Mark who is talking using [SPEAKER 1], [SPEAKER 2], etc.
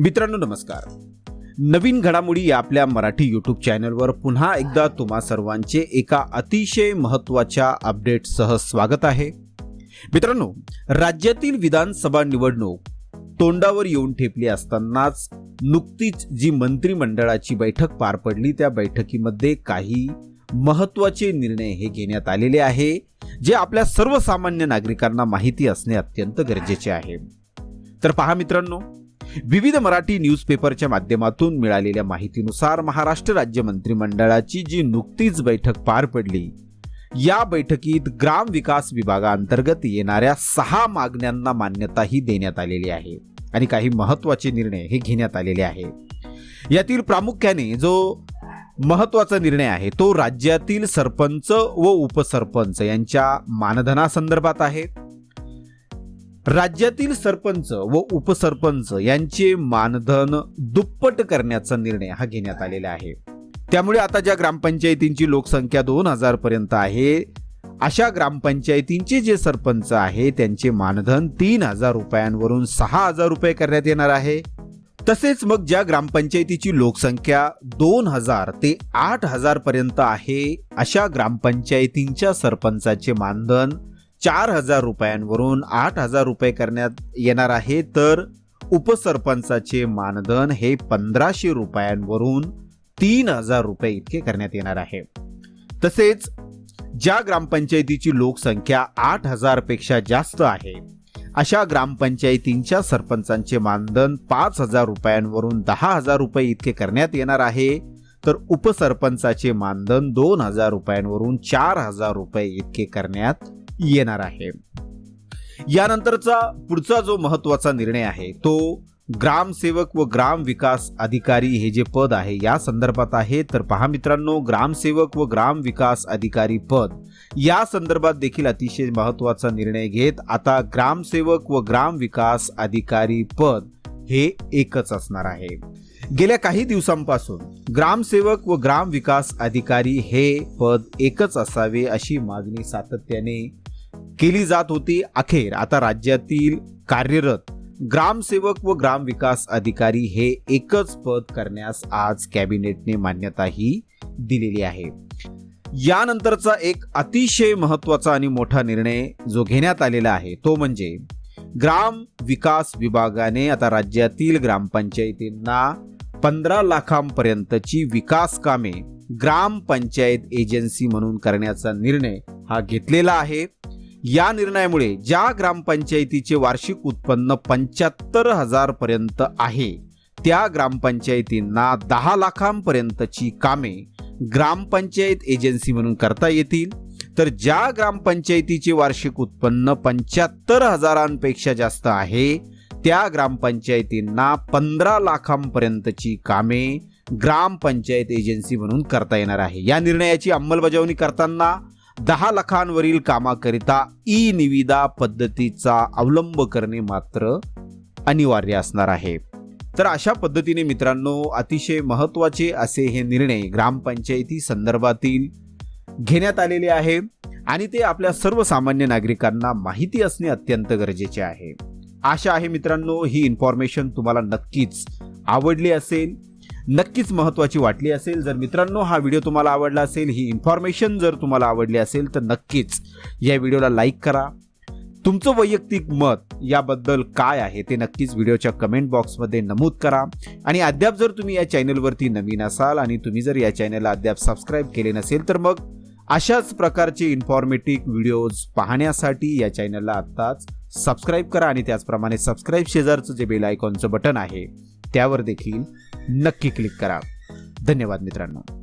[SPEAKER 1] मित्रांनो नमस्कार. नवीन घडामोडी या आपल्या मराठी यूट्यूब चॅनलवर पुन्हा एकदा तुम्हा सर्वांचे एका अतिशय महत्त्वाच्या अपडेटसह स्वागत आहे. मित्रांनो राज्यातील विधानसभा निवडणूक तोंडावर येऊन ठेपली असतानाच नुकतीच जी मंत्रिमंडळाची बैठक पार पडली त्या बैठकीमध्ये काही महत्त्वाचे निर्णय हे घेण्यात आलेले आहे जे आपल्या सर्वसामान्य नागरिकांना माहिती असणे अत्यंत गरजेचे आहे. तर पहा मित्रांनो विविध मराठी न्यूजपेपरच्या माध्यमातून मिळालेल्या माहितीनुसार महाराष्ट्र राज्य मंत्रिमंडळाची जी नुकतीच बैठक पार पडली या बैठकीत ग्राम विकास विभागाअंतर्गत येणाऱ्या सहा मागण्यांना मान्यताही देण्यात आलेली आहे आणि काही महत्त्वाचे निर्णय हे घेण्यात आलेले आहे. यातील प्रामुख्याने जो महत्त्वाचा निर्णय आहे तो राज्यातील सरपंच व उपसरपंच यांच्या मानधनासंदर्भात आहे. राज्यातील सरपंच व उपसरपंच यांचे मानधन दुप्पट करण्याचा निर्णय हा घेण्यात आलेला आहे. त्यामुळे आता ज्या ग्रामपंचायतींची लोकसंख्या दोन हजार पर्यंत आहे अशा ग्रामपंचायतींचे जे सरपंच आहे त्यांचे मानधन तीन हजार रुपयांवरून सहा हजार रुपये करण्यात येणार आहे. तसेच मग ज्या ग्रामपंचायतीची लोकसंख्या दोन हजार ते आठ हजार पर्यंत आहे अशा ग्रामपंचायतींच्या सरपंचाचे मानधन चार हजार रुपयांवरून आठ हजार रुपये करण्यात येणार आहे. तर उपसरपंचाचे मानधन हे पंधराशे रुपयांवरून तीन हजार रुपये इतके करण्यात येणार आहे. तसेच ज्या ग्रामपंचायतीची लोकसंख्या आठ हजारपेक्षा जास्त आहे अशा ग्रामपंचायतींच्या सरपंचांचे मानधन पाच हजार रुपयांवरून दहा हजार रुपये इतके करण्यात येणार आहे. तर उपसरपंचाचे मानधन दोन हजार रुपयांवरून चार हजार रुपये इतके करण्यात येणार आहे. यानंतरचा पुढचा जो महत्त्वाचा निर्णय आहे तो ग्रामसेवक व ग्राम विकास अधिकारी हे जे पद आहे या संदर्भात आहे. तर पहा मित्रांनो ग्रामसेवक व ग्राम विकास अधिकारी पद या संदर्भात देखील अतिशय महत्त्वाचा निर्णय घेत आता ग्रामसेवक व ग्राम विकास अधिकारी पद हे एकच असणार आहे. गेल्या काही दिवसांपासून ग्रामसेवक व ग्राम विकास अधिकारी हे पद एकच असावे अशी मागणी सातत्याने केली जात होती अखेर. आता राज्यातील कार्यरत ग्रामसेवक व ग्राम विकास अधिकारी हे एकच पद करण्यास आज कॅबिनेटने मान्यताही दिलेली आहे. यानंतरचा एक अतिशय महत्त्वाचा आणि मोठा निर्णय जो घेण्यात आलेला आहे तो म्हणजे ग्राम विकास विभागाने आता राज्यातील ग्रामपंचायतींना पंधरा लाखांपर्यंतची विकास कामे ग्रामपंचायत एजन्सी म्हणून करण्याचा निर्णय हा घेतलेला आहे. या निर्णयामुळे ज्या ग्रामपंचायतीचे वार्षिक उत्पन्न पंच्याहत्तर हजार पर्यंत आहे त्या ग्रामपंचायतींना दहा लाखांपर्यंतची कामे ग्रामपंचायत एजन्सी म्हणून करता येतील. तर ज्या ग्रामपंचायतीचे वार्षिक उत्पन्न पंच्याहत्तर हजारांपेक्षा जास्त आहे त्या ग्रामपंचायतींना पंधरा लाखांपर्यंतची कामे ग्रामपंचायत एजन्सी म्हणून करता येणार आहे. या निर्णयाची अंमलबजावणी करताना दहा लाखांवरील कामाकरिता ई निविदा पद्धतीचा अवलंब करणे मात्र अनिवार्य असणार आहे. तर अशा पद्धतीने मित्रांनो अतिशय महत्त्वाचे असे हे निर्णय ग्रामपंचायती संदर्भातील घेण्यात आलेले आहे आणि ते आपल्या सर्वसामान्य नागरिकांना माहिती असणे अत्यंत गरजेचे आहे. आशा आहे मित्रांनो ही इन्फॉर्मेशन तुम्हाला नक्कीच आवडली असेल. नक्कीच महत्त्वाची वाटली असेल. जर मित्रांनो हा व्हिडिओ तुम्हाला आवडला असेल ही इन्फॉर्मेशन जर तुम्हाला आवडली असेल तर नक्कीच या व्हिडिओला लाईक करा. तुमचं वैयक्तिक मत याबद्दल काय आहे ते नक्कीच व्हिडिओच्या कमेंट बॉक्समध्ये नमूद करा. आणि अद्याप जर तुम्ही या चॅनलवरती नवीन असाल आणि तुम्ही जर या चॅनलला अद्याप सबस्क्राईब केले नसेल तर मग अशाच प्रकारचे इन्फॉर्मेटिव्ह व्हिडिओज पाहण्यासाठी या चॅनलला आत्ताच सबस्क्राईब करा. आणि त्याचप्रमाणे सबस्क्राईब शेजारचं जे बेल आयकॉनचं बटन आहे त्यावर देखील नक्की क्लिक करा. धन्यवाद मित्रांनो.